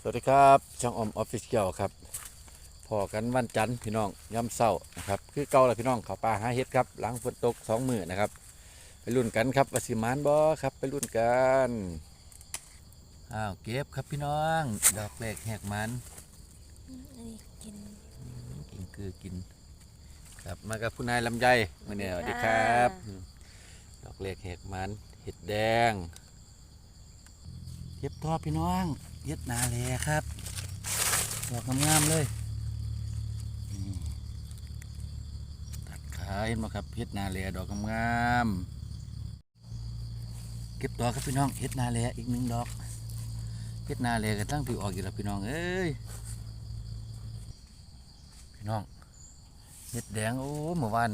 สวัสดีครับช่างอมออฟฟิศเกี่ยวครับพอกันวันจันทร์พี่น้องย่ำเศร้านะครับคือเก่าแล้วพี่น้องเขาป่าหาเห็ดครับหลังฝนตกสองมือนะครับไปรุ่นกันครับวาสิมานบอครับไปรุ่นกันอ้าวเก็บครับพี่น้อง ดอกแรกแหกมันอันนี้กินกินคือกิน ครับมากับคุณนายลำไยมื่อนี้สวัสดีครับ ดอกแรกแหกมันเห็ดแดงเก็บต่อพี่น้อง เห็ดนาเลครับ ดอกงามๆเลยตัดขาเห็นไหมครับเฮ็ดนาเลียดอกงามๆเก็บดอกครับพี่น้องเฮ็ดนาเลียอีกหนึ่งดอกเฮ็ดนาเลียกันตั้งผิวออกอยู่แล้วพี่น้องเอ้ยพี่น้องเฮ็ดแดงโอ้เมื่อวาน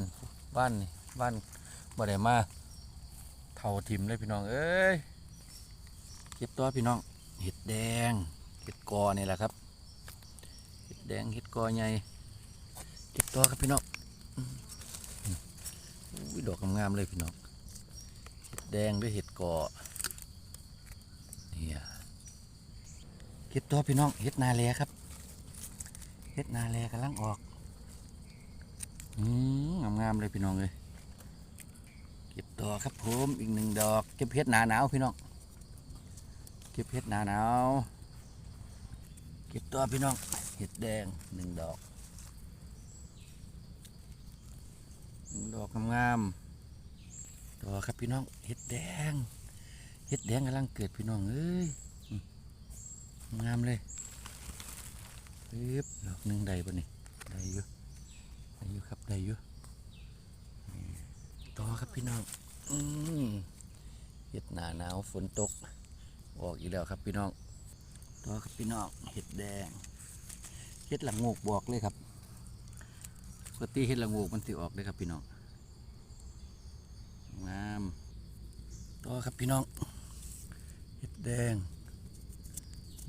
บ้านนี่บ้านบ่ได้มาเท่าทิมเลยพี่น้องเอ้ยเก็บตัวพี่น้อง เห็ดแดงเห็ดกอนี่แหละครับเห็ดแดงเห็ดกอใหญ่เก็บตัวครับพี่น้องอุ้ยดอกงามๆเลยพี่น้องเห็ดแดงด้วยเห็ดกอเนี่ยเก็บตัวพี่น้องเห็ดนาแลครับเห็ดนาแลกำลังออกอืมงามๆเลยพี่น้องเลยเก็บตัวครับผมอีกหนึ่งดอกเก็บเห็ดหนาหนาวพี่น้อง เก็บเห็ดหนาหนาวเก็บตัวพี่น้องเห็ดแดงหนึ่งดอกหนึ่งดอกงามๆต่อครับพี่น้องเห็ดแดงเห็ดแดงกำลังเกิดพี่น้องเอ้ยงามเลยปึ๊บดอกหนึ่งได้ปะนี่ได้อยู่ได้อยู่ครับได้อยู่ต่อครับพี่น้องอเห็ดหนาหนาวฝนตก ออกอีกแล้วครับพี่น้องต่อครับพี่น้องเห็ดแดงเห็ดหลังงูกบอกเลยครับปกติเห็ดหลังงูกมันสิออกเลยครับพี่น้องงามต่อครับพี่น้องเห็ดแดง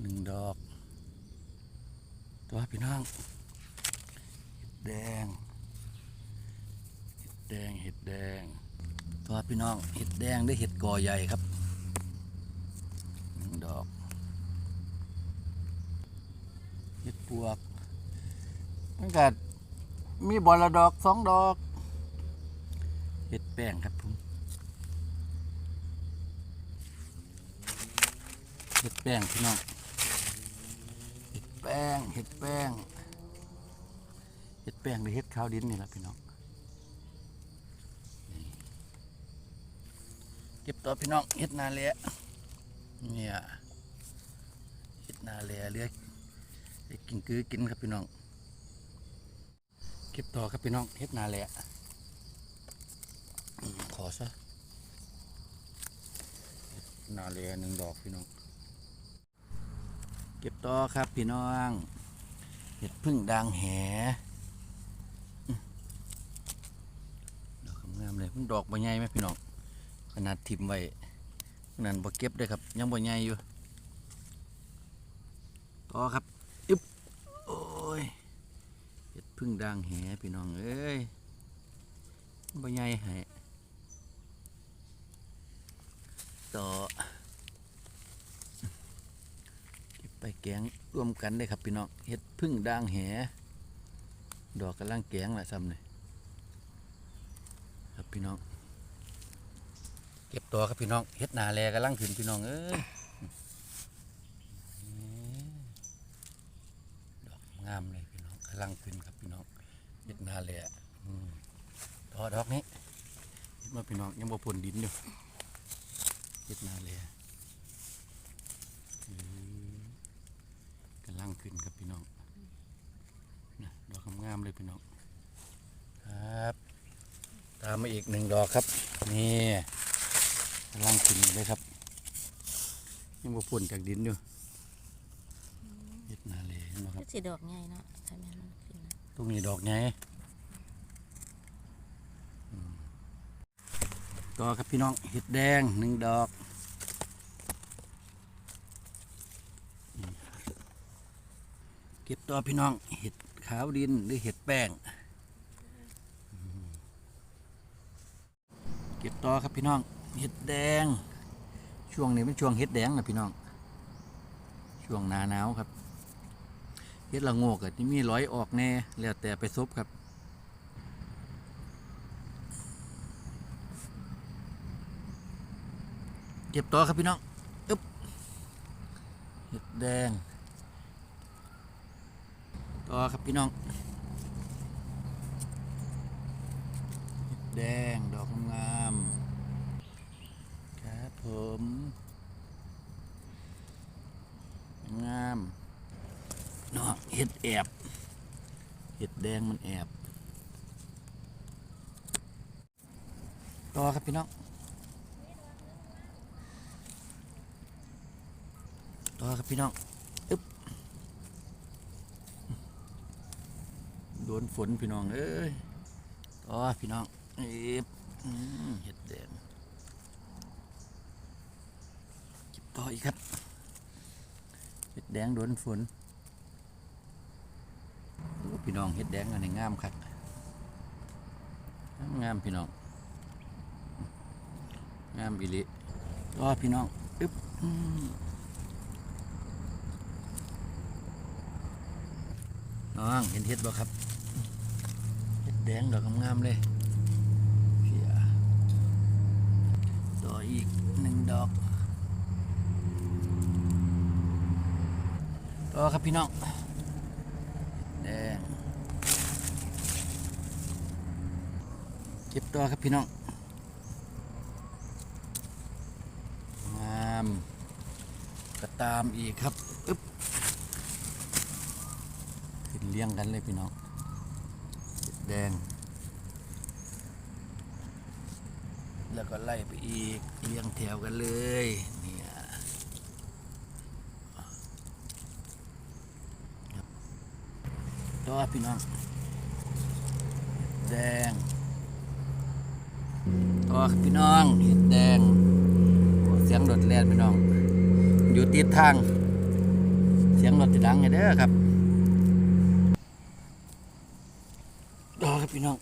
หนึ่งดอกต่อครับพี่น้องเห็ดแดงเห็ดแดงเห็ดแดงต่อครับพี่น้องเห็ดแดงได้เห็ดกอใหญ่ครับ ดอกเห็ดปวกมันก็มีบอลละดอกสองดอกเห็ดแป้งครับผมเห็ดแป้งพี่น้องเห็ดแป้งเห็ดแป้งเห็ดแป้งหรือเห็ดข้าวดินนี่แหละพี่น้องเก็บตัวพี่น้องเห็ดนาเละ เนี่ยเห็ดนาเละเลือกกินคือกินครับพี่น้อง เก็บต่อครับพี่น้องเฮ็ดนาแหละอืมขอซะเฮ็ดนาแหละหนึ่งดอกพี่น้อง เก็บต่อครับพี่น้อง เห็ดพึ่งด่างแหดอกงามเลยพึ่งดอกใบใหญ่ไหมพี่น้อง ขนาดถิ่มไว้ นั่นบ่เก็บเลยครับ ยังบ่ใหญ่อยู่ต่อครับอึบโอ้ยเห็ดพึ่งด่างแหพี่น้องเอ้ยบ่ใหญ่ให้ต่อเก็บไปแกงร่วมกันได้ครับพี่น้องเห็ดพึ่งด่างแหดอกกำลังแกงแหละซ้ำเลยครับพี่น้อง เก็บตัวครับพี่น้องเห็ดนาแลกำลังขึ้นพี่น้องเอ้ยดอกงามเลยพี่น้องกำลังขึ้นครับพี่น้องเด็ดนาเลยอ่ต่อดอกนี้เห็นว่าพี่น้องยังบ่พ่นดินอยู่เด็ดนาเลยอะอืมกำลังขึ้นครับพี่น้องนะดอกงามเลยพี่น้องครับ ตามมาอีกหนึ่งดอกครับ นี่ กำลังขึ้นเลยครับยังบ่พ่นจากดินอยู่เด็ดนาเลยเห็นไหมครับก็สีดอกใหญ่เนาะทำไมมันขึ้นนะตรงนี้ดอกไงอืมต่อครับพี่น้องเห็ดแดงหนึ่งดอกอืมเก็บต่อพี่น้องเห็ดขาวดินหรือเห็ดแป้งอืมเก็บต่อครับพี่น้อง เห็ดแดง ช่วงนี้เป็นช่วงเห็ดแดงนะพี่น้อง ช่วงหนาหนาวครับเฮ็ดละโงกอะที่มีร้อยออกแน่ แล้วแต่ไปซบครับ เก็บต่อครับพี่น้องอึ๊บเห็ดแดง ต่อครับพี่น้องเห็ดแดง ดอกงาม ผมงามเนาะเห็ดแอบเห็ดแดงมันแอบต่อครับพี่น้องต่อครับพี่น้องอึ๊บโดนฝนพี่น้องเอ้ยต่อพี่น้องเอ๊บเห็ดแดงเก็บต่ ออีกครับเห็ดแดงโดนฝนโอ้พี่น้องเห็ดแดงอันนี้งามครับงามพี่น้องงามอีหลิต่อพี่น้องอึ๊บน้องเห็นเห็ดบ่ครับเห็ดแดงดอกงามเลยเพียต่ออีกหนึ่งดอก ต่อครับพี่น้องแดงเก็บต่อครับพี่น้องงามก็ตามอีกครับอึ๊บขึ้นเลี้ยงกันเลยพี่น้องแดง แล้วก็ไล่ไปอีกเลี้ยงแถวกันเลยเนี่ยครับ ต่อพี่น้อง แดงต่อครับพี่น้องเห็ดแดง เสียงรถแล่นพี่น้อง อยู่ติดทาง เสียงรถจะดังไงเด้อครับดอครับพี่น้อง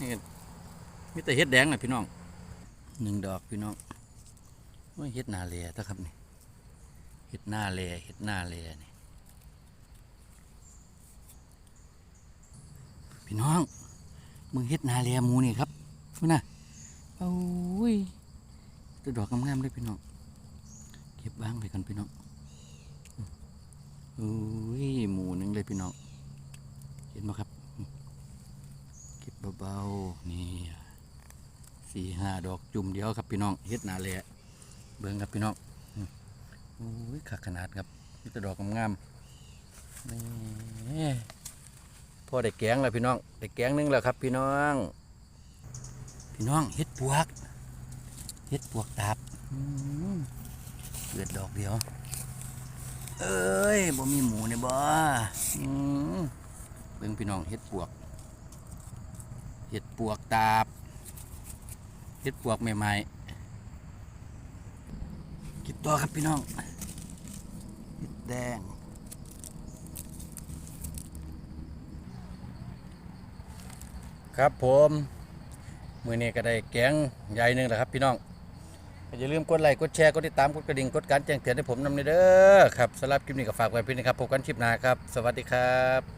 นี่มีแต่เห็ดแดงนะพี่น้อง หนึ่งดอกพี่น้องว่าเห็ดนาเลถ้าครับนี่เห็ดหน้าเลเห็ดหน้าเลนี่พี่น้องมึงเห็ดนาเลหมูนี่ครับพุ่น่ะโอ้ยตัวดอกงามๆเลยพี่น้องเก็บบ้างไปกันพี่น้องอุ้ยหมูนึงเลยพี่น้อง เห็นไหมครับ เก็บเบาๆ นี่ สี่ห้าดอกจุ่มเดียวครับพี่น้องเฮ็ดหนาเลยเบิ่งครับพี่น้องอุ้ยขักขนาดครับนี่ตัวดอกงามๆนี่พ่อได้แกงแล้วพี่น้องได้แกงนึงแล้วครับพี่น้อง พี่น้องเฮ็ดปวกเฮ็ดปวกตาบเกิดดอกเดียว เอ้ยบ่มีหมูเนี่ยบ่เบิ่งพี่น้องเฮ็ดปวกเฮ็ดปวกตาบ เฮ็ดปวกใหม่ๆกินตัวครับพี่น้องเฮ็ดแดงครับผมมือนี้ก็ได้แกงใหญ่หนึ่งแหละครับพี่น้องอย่าลืมกดไลค์กดแชร์กดติดตามกดกระดิ่งกดการแจ้งเตือนให้ผมนำเด้อครับสำหรับคลิปนี้ก็ฝากไว้เพี่นี้ครับพบกันคลิปหน้าครับ สวัสดีครับ